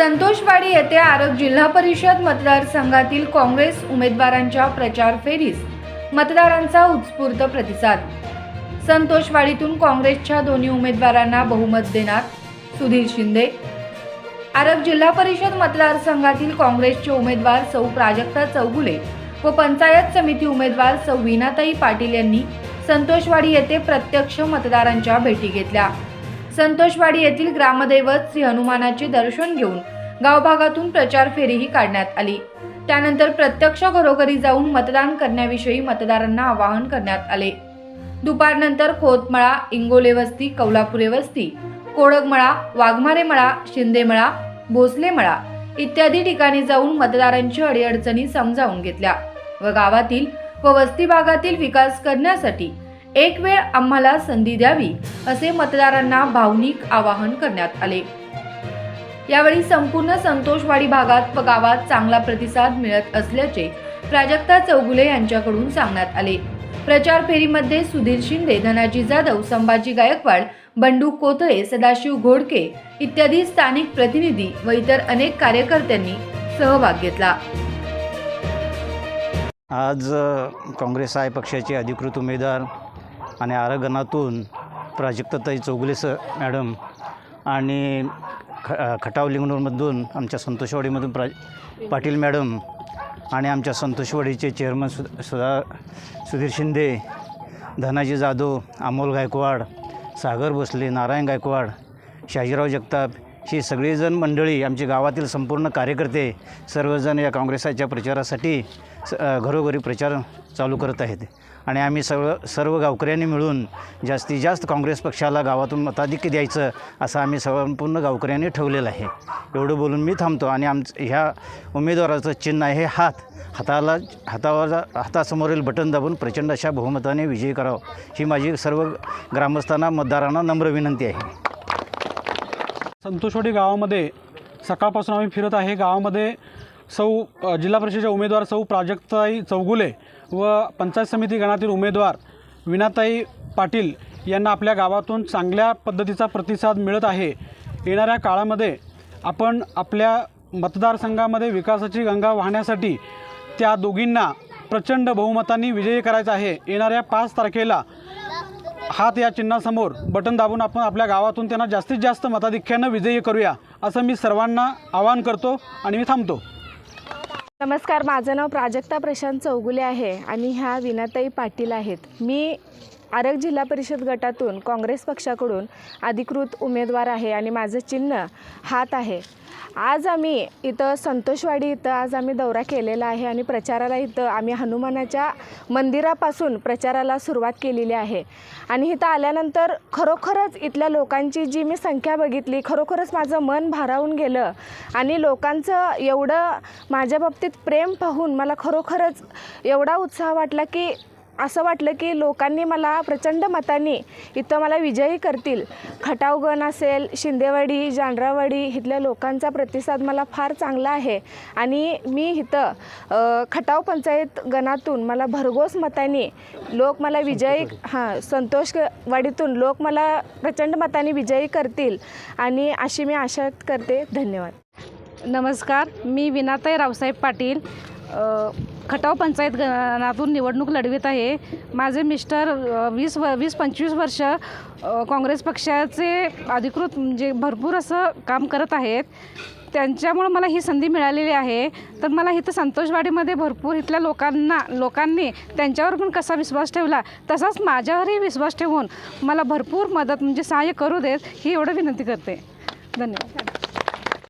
संतोषवाडी येथे आरग जिल्हा परिषद मतदारसंघातील काँग्रेस उमेदवारांच्या प्रचार फेरीस मतदारांचा उत्स्फूर्त प्रतिसाद. संतोषवाडीतून काँग्रेसच्या दोन्ही उमेदवारांना बहुमत देणार सुधीर शिंदे. आरग जिल्हा परिषद मतदारसंघातील काँग्रेसचे उमेदवार सौ प्राजक्ता चौगुले व पंचायत समिती उमेदवार सौ विनाताई पाटील यांनी संतोषवाडी येथे प्रत्यक्ष मतदारांच्या भेटी घेतल्या. संतोषवाडी येथील ग्रामदैवत श्री हनुमानाचे दर्शन घेऊन गावभागातून प्रचार फेरीही काढण्यात आली. त्यानंतर प्रत्यक्ष घरोघरी जाऊन मतदान करण्याविषयी मतदारांना आवाहन करण्यात आले. दुपारनंतर खोतमळा इंगोले वस्ती कौलापुरे वस्ती कोडगमळा वाघमारे मळा शिंदेमळा भोसले मळा इत्यादी ठिकाणी जाऊन मतदारांची अडीअडचणी समजावून घेतल्या व गावातील व वस्ती भागातील विकास करण्यासाठी एक वेळ आम्हाला संधी द्यावी असे मतदारांना भावनिक आवाहन करण्यात आले. यावेळी संपूर्ण संतोषवाडी भागात व गावात चांगला प्रतिसाद मिळत असल्याचे प्राजक्ता चौगुले यांच्याकडून सांगण्यात आले. प्रचार फेरीमध्ये सुधीर शिंदे धनाजी जाधव संभाजी गायकवाड बंडू कोथळे सदाशिव घोडके इत्यादी स्थानिक प्रतिनिधी व इतर अनेक कार्यकर्त्यांनी सहभाग घेतला. आज काँग्रेस आय पक्षाचे अधिकृत उमेदवार. आणि आरगणातून प्राजक्तताई चौगुलेस सर मॅडम आणि ख खटावलिंगणूरमधून खटाव आमच्या संतोषवाडीमधून प्रा पाटील मॅडम आणि आमच्या संतोषवाडीचे चेअरमन सु सुधा सुधीर शिंदे धनाजी जाधव अमोल गायकवाड सागर भोसले नारायण गायकवाड शाजीराव जगताप ही सगळीजण मंडळी आमचे गावातील संपूर्ण कार्यकर्ते सर्वजण या काँग्रेसाच्या प्रचारासाठी स घरोघरी प्रचार चालू करत आहेत. आणि आम्ही सर्व सर्व गावकऱ्यांनी मिळून जास्तीत जास्त काँग्रेस पक्षाला गावातून मताधिक्य द्यायचं असं आम्ही संपूर्ण गावकऱ्यांनी ठेवलेलं आहे. एवढं बोलून मी थांबतो आणि आमचं ह्या उमेदवाराचं चिन्ह आहे हात. हाताला हातावर हातासमोरील बटन दाबून प्रचंड अशा बहुमताने विजयी करावं. ही माझी सर्व ग्रामस्थांना मतदारांना नम्र विनंती आहे. संतोषवाडी गावामध्ये सकाळपासून आम्ही फिरत आहे. गावामध्ये सौ जिल्हा परिषदेच्या उमेदवार सौ प्राजक्ताई चौगुले व पंचायत समिती गणातील उमेदवार विनाताई पाटील यांना आपल्या गावातून चांगल्या पद्धतीचा प्रतिसाद मिळत आहे. येणाऱ्या काळामध्ये आपण आपल्या मतदारसंघामध्ये विकासाची गंगा वाहण्यासाठी त्या दोघींना प्रचंड बहुमतांनी विजयी करायचा आहे. येणाऱ्या पाच तारखेला हात या चिन्हासमोर बटन दाबून आपण आपल्या गावातून त्यांना जास्तीत जास्त मताधिक्यानं विजयी करूया असं मी सर्वांना आवाहन करतो आणि मी थांबतो. नमस्कार माझं नाव प्राजक्ता प्रशांत चौगुले आहे आणि ह्या विनाताई पाटील आहेत. मी आरग जिल्हा परिषद गटातून काँग्रेस पक्षाकडून अधिकृत उमेदवार आहे आणि माझं चिन्ह हात आहे. आज आम्ही इथं संतोषवाडी इथं आज आम्ही दौरा केलेला आहे आणि प्रचाराला इथं आम्ही हनुमानाच्या मंदिरापासून प्रचाराला सुरुवात केलेली आहे. आणि इथं आल्यानंतर खरोखरच इथल्या लोकांची जी मी संख्या बघितली खरोखरच माझं मन भारावून गेलं आणि लोकांचं एवढं माझ्या बाबतीत प्रेम पाहून मला खरोखरच एवढा उत्साह वाटला की असं वाटलं की लोकांनी मला प्रचंड मतांनी इथं मला विजयी करतील. खटावगण असेल शिंदेवाडी जांडरावाडी इथल्या लोकांचा प्रतिसाद मला फार चांगला आहे. आणि मी इथं खटाव पंचायत गणातून मला भरघोस मतांनी लोक मला विजयी हां संतोषवाडीतून लोक मला प्रचंड मतांनी विजयी करतील. आणि अशी मी आशा करते. धन्यवाद. नमस्कार मी विनाताई रावसाहेब पाटील. खटाव पंचायत गणातून निवडणूक लढवित आहे. माझे मिस्टर वीस व वीस पंचवीस वर्ष काँग्रेस पक्षाचे अधिकृत म्हणजे भरपूर असं काम करत आहेत. त्यांच्यामुळं मला ही संधी मिळालेली आहे. तर मला इथं संतोषवाडीमध्ये भरपूर इथल्या लोकांना लोकांनी त्यांच्यावर पण कसा विश्वास ठेवला तसाच माझ्यावरही विश्वास ठेवून मला भरपूर मदत म्हणजे सहाय्य करू देत ही एवढं विनंती करते. धन्यवाद.